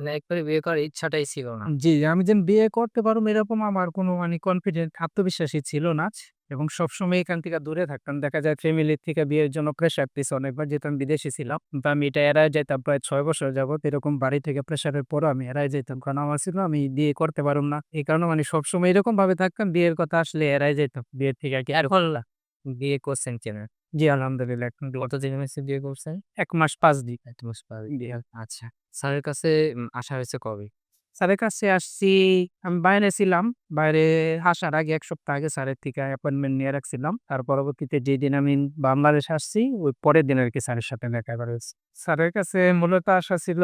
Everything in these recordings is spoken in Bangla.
মানে একবারে বিয়ে করার ইচ্ছাটাই ছিল না। জি, আমি যেন বিয়ে করতে পারব এরকম আমার কোনো মানে কনফিডেন্ট আত্মবিশ্বাসী ছিল না এবং সবসময় এখান থেকে দূরে থাকতাম। দেখা যায় ফ্যামিলির থেকে বিয়ের জন্য প্রেশার দিছে অনেকবার যেহেতু আমি বিদেশে ছিলাম। তো আমি এটা এড়ায় যাইতাম প্রায় ৬ বছর যাবৎ। এরকম বাড়ি থেকে প্রেশারের পরও আমি এড়ায় যাইতাম। কারণ আমার ছিল আমি বিয়ে করতে পারুম না। এই কারণে মানে সবসময় এরকমভাবে থাকতাম বিয়ের কথা আসলে এড়ায় যাইতাম। বিয়ের থেকে আরকি আর এখন বিয়ে করছেন কিনা? জি, আলহামদুলিল্লাহ এখন কতদিন হয়েছে বিয়ে করছেন? ১ মাস ৫ দিন। ১ মাস পর। বিয়ে। আচ্ছা। স্যারের কাছে উম আসা হয়েছে কবে? স্যারের কাছে আসছি আমি বাইরে ছিলাম। বাইরে আসার আগে ১ সপ্তাহ আগে স্যারের থেকে অ্যাপয়েন্টমেন্ট নিয়ে রাখছিলাম। তার পরবর্তীতে যেদিন আমি বাংলাদেশে আসছি ওই পরের দিন আরকি স্যারের সাথে দেখা করা। স্যারের কাছে মূলত আসা ছিল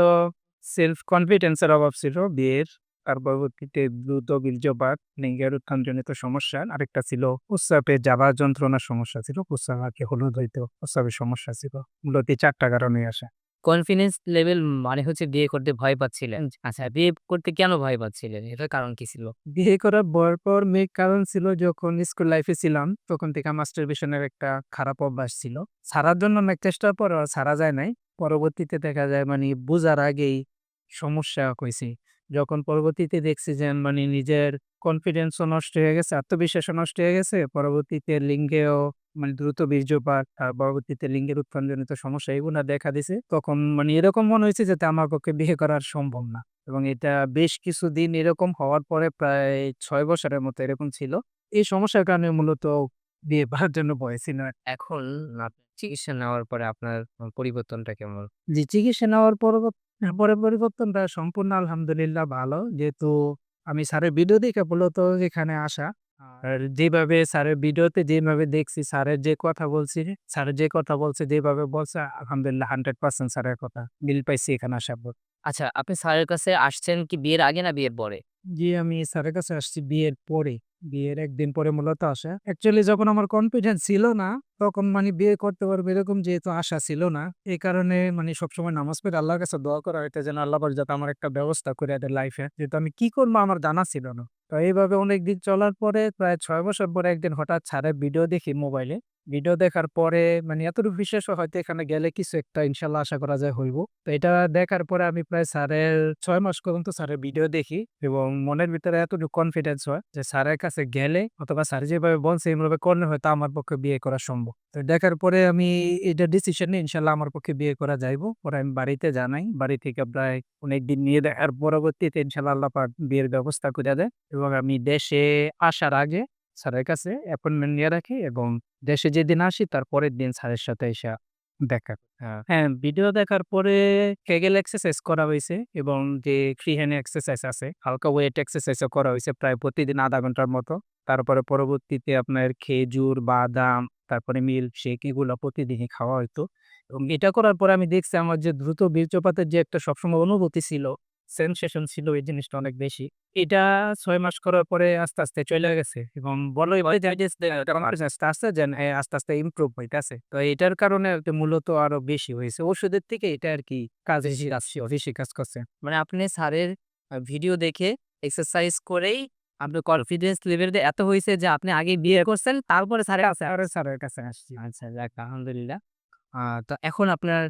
সেলফ কনফিডেন্স এর অভাব ছিল বিয়ের। তার পরবর্তীতে দ্রুত বীর্যপাত, লিঙ্গের উত্থানজনিত সমস্যা। আরেকটা ছিল প্রস্রাবে যাবার যন্ত্রণার সমস্যা ছিল। প্রস্রাব আরকি হলুদ হইতো, প্রস্রাবের সমস্যা ছিল। মূলত এই ৪ টা কারণেই আসা। কনফিডেন্স লেভেল মানে হচ্ছে বিয়ে করতে ভয় পাচ্ছিলেন। আচ্ছা বিয়ে করতে কেন ভয় পাচ্ছিলেন? এটার কারণ কি ছিল? বিয়ে করার ভয়ের পর মেইন কারণ ছিল যখন স্কুল লাইফে ছিলাম তখন থেকে মাস্টারবেশন এর একটা খারাপ অভ্যাস ছিল। ছাড়ার জন্য অনেক চেষ্টার পরেও ছাড়া যায় নাই। পরবর্তীতে দেখা যায় মানে বুঝার আগেই সমস্যা হইছে। যখন পরবর্তীতে দেখছি যে মানে নিজের কনফিডেন্সও নষ্ট হয়ে গেছে, আত্মবিশ্বাসও নষ্ট হয়ে গেছে। পরবর্তীতে লিঙ্গেও মানে দ্রুত বীর্যপাত, আর পরবর্তীতে লিঙ্গের উত্থানজনিত সমস্যা এগুলা দেখা দিছে। তখন মানে এরকম মনে হইছে যাতে আমার পক্ষে বিয়ে করা আর সম্ভব না। এবং এটা বেশ কিছুদিন এরকম হওয়ার পরে প্রায় ছয় বছরের মতো এরকম ছিল। এই সমস্যার কারণে মূলত বিয়ে করার জন্য ভয় ছিল এখন চিকিৎসা নেওয়ার পরে আপনার পরিবর্তনটা কেমন? জি, চিকিৎসা নেওয়ার পরবত পরে পরিবর্তনটা সম্পূর্ণ আলহামদুলিল্লাহ ভালো। যেহেতু আমি স্যারের ভিডিও দেখে মূলত এখানে আসা। আর যেভাবে স্যারের ভিডিওতে যেভাবে দেখছি স্যারের যে কথা বলছি, স্যার যে কথা বলছে যেভাবে বলছে আলহামদুলিল্লাহ 100% স্যারের কথা মিল পাইছি এখানে আসার পর। আচ্ছা আপনি স্যারের কাছে আসছেন কি বিয়ের আগে না বিয়ের পরে? জি, আমি স্যারের কাছে আসছি বিয়ের পরে। বিয়ের একদিন পরে মূলত আসা। অ্যাকচুয়ালি যখন আমার কনফিডেন্স ছিল না, তখন মানে বিয়ে করতে পারব এরকম যেহেতু আশা ছিল না। এই কারণে মানে সবসময় নামাজ পড়ে আল্লাহর কাছে দোয়া করা হইতো যেন আল্লাহ যাতে আমার একটা ব্যবস্থা করে দেয় লাইফে। যেহেতু আমি কি করব আমার জানা ছিল না। তো এইভাবে অনেকদিন চলার পরে প্রায় ৬ বছর পরে একদিন হঠাৎ স্যারের ভিডিও দেখি মোবাইলে। ভিডিও দেখার পরে মানে এতটুকু বিশ্বাস হয়তো এখানে গেলে কিছু একটা ইনশাল্লাহ আশা করা যায় হইব। তো এটা দেখার পরে আমি প্রায় স্যারের ছয় মাস পর্যন্ত স্যারের ভিডিও দেখি এবং মনের ভিতরে এতটুকু কনফিডেন্স হয় যে স্যারের কাছে গেলে অথবা স্যার যেভাবে বলছে এভাবে করলে হয়তো আমার পক্ষে বিয়ে করা সম্ভব। তো দেখার পরে আমি এটা ডিসিশন নিই ইনশাআল্লাহ আমার পক্ষে বিয়ে করা যাইব। পরে আমি বাড়িতে জানাই। বাড়ি থেকে প্রায় অনেকদিন নিয়ে দেখার পরবর্তীতে ইনশাআল্লাহ আল্লাহ বিয়ের ব্যবস্থা করে দেয় এবং আমি দেশে আসার আগে স্যারের কাছে অ্যাপয়েন্টমেন্ট নিয়ে রাখি এবং দেশে যেদিন আসি তার পরের দিন স্যারের সাথে আইসা দেখা। হ্যাঁ। হ্যাঁ, ভিডিও দেখার পরে কেগেল এক্সারসাইজ করা হয়েছে এবং যে ফ্রি হ্যান্ড এক্সারসাইজ আছে, হালকা ওয়েট এক্সারসাইজও করা হয়েছে প্রায় প্রতিদিন আধা ঘণ্টার মতো। তারপরে পরবর্তীতে আপনার খেজুর, বাদাম, তারপরে মিল্ক শেক এগুলা প্রতিদিনই খাওয়া হইতো। এবং এটা করার পরে আমি দেখছি আমার যে দ্রুত বীর্যপাতের যে একটা সবসময় অনুভূতি ছিল, সেনসেশন ছিল এই জিনিসটা অনেক বেশি। এটা ৬ মাস করার পরে আস্তে, আস্তে চইলা গেছে এবং বলাই যে আস্তে, আস্তে যেন আস্তে, আস্তে ইমপ্রুভ হইতাছে। তো এটার কারণে মূলত আরও বেশি হইছে। ওষুধের থেকে এটা আরকি কাজ বেশি কাজ বেশি কাজ করছে। মানে আপনি স্যারের ভিডিও দেখে এক্সারসাইজ করেই আপনার কনফিডেন্স লেভেলটা এত হয়েছে যে আপনি আগে বিয়ে করছেন তারপরে স্যারের কাছে পরে স্যারের কাছে আসছি। আচ্ছা যাক আলহামদুলিল্লাহ। তো এখন আপনার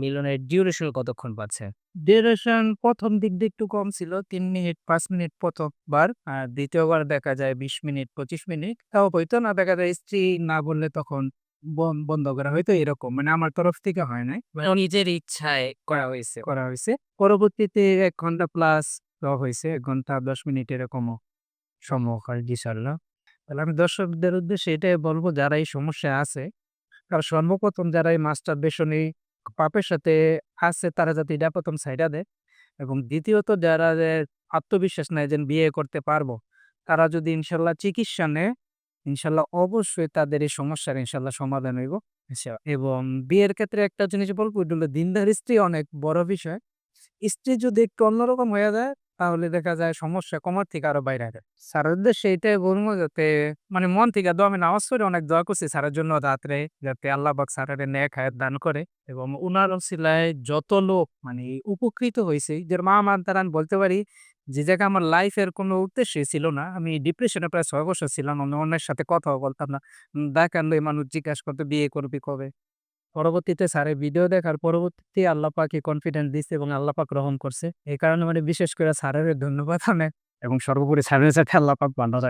মিলনের ডিউরেশন কতক্ষণ পাচ্ছে? ডিউরেশন প্রথম দিক দিয়ে একটু কম ছিল। তিন মিনিট পাঁচ মিনিট প্রথমবার আর দ্বিতীয়বার দেখা যায় ২০ মিনিট ২৫ মিনিট। তাও হইতো না দেখা যায় স্ত্রী না বললে তখন বন বন্ধ করা হয়তো এরকম। মানে আমার তরফ থেকে হয় নাই। মানে নিজের ইচ্ছায় করা হয়েছে করা হয়েছে পরবর্তীতে এক ঘণ্টা প্লাস হয়েছে এক ঘণ্টা ১০ মিনিট এরকমও সম্ভব হয় ইনশাআল্লাহ। তাহলে আমি দর্শকদের উদ্দেশ্যে এটাই বলব যারা এই সমস্যায় আছে, কারণ সর্বপ্রথম যারা এই মাস্টারবেশন এই পাপের সাথে আছে তারা যাতে এটা প্রথম সাইডা দেয় এবং দ্বিতীয়ত যারা আত্মবিশ্বাস নেয় যে বিয়ে করতে পারব, তারা যদি ইনশাল্লাহ চিকিৎসা নেয়, ইনশাল্লাহ অবশ্যই তাদের এই সমস্যার ইনশাল্লাহ সমাধান হইব। আচ্ছা এবং বিয়ের ক্ষেত্রে একটা জিনিস বলব দিনদার স্ত্রী অনেক বড় বিষয়। স্ত্রী যদি একটু অন্যরকম হয়ে যায় তাহলে দেখা যায় সমস্যা কমার থেকে আরও বাইরে যায়। স্যারের উদ্দেশ্যে এটাই বলব যাতে মানে মন থেকে দোয়া আমি নামাজ পড়ে অনেক দোয়া করছি স্যারের জন্য রাত্রে, যাতে আল্লাহ পাক স্যারের নেক হায়াত দান করে এবং উনার ওসিলায় যত লোক মানে উপকৃত হয়েছে যে মা আমার দ্বারা আমি বলতে পারি, যে জায়গায় আমার লাইফের কোনো উদ্দেশ্যই ছিল না। আমি ডিপ্রেশনে প্রায় ছয় বছর ছিলাম। আমি অন্যের সাথে কথাও বলতাম না। উম দেখা আনলে মানুষ জিজ্ঞাসা করতো, বিয়ে করবি কবে? পরবর্তীতে স্যারের ভিডিও দেখার পরবর্তীতে আল্লাহ পাকে কনফিডেন্স দিচ্ছে এবং আল্লাহ পাক গ্রহণ করছে। এই কারণে মানে বিশেষ করে স্যারের ধন্যবাদ অনেক এবং সর্বোপরি স্যারের সাথে আল্লাহ পাক বান্ধব।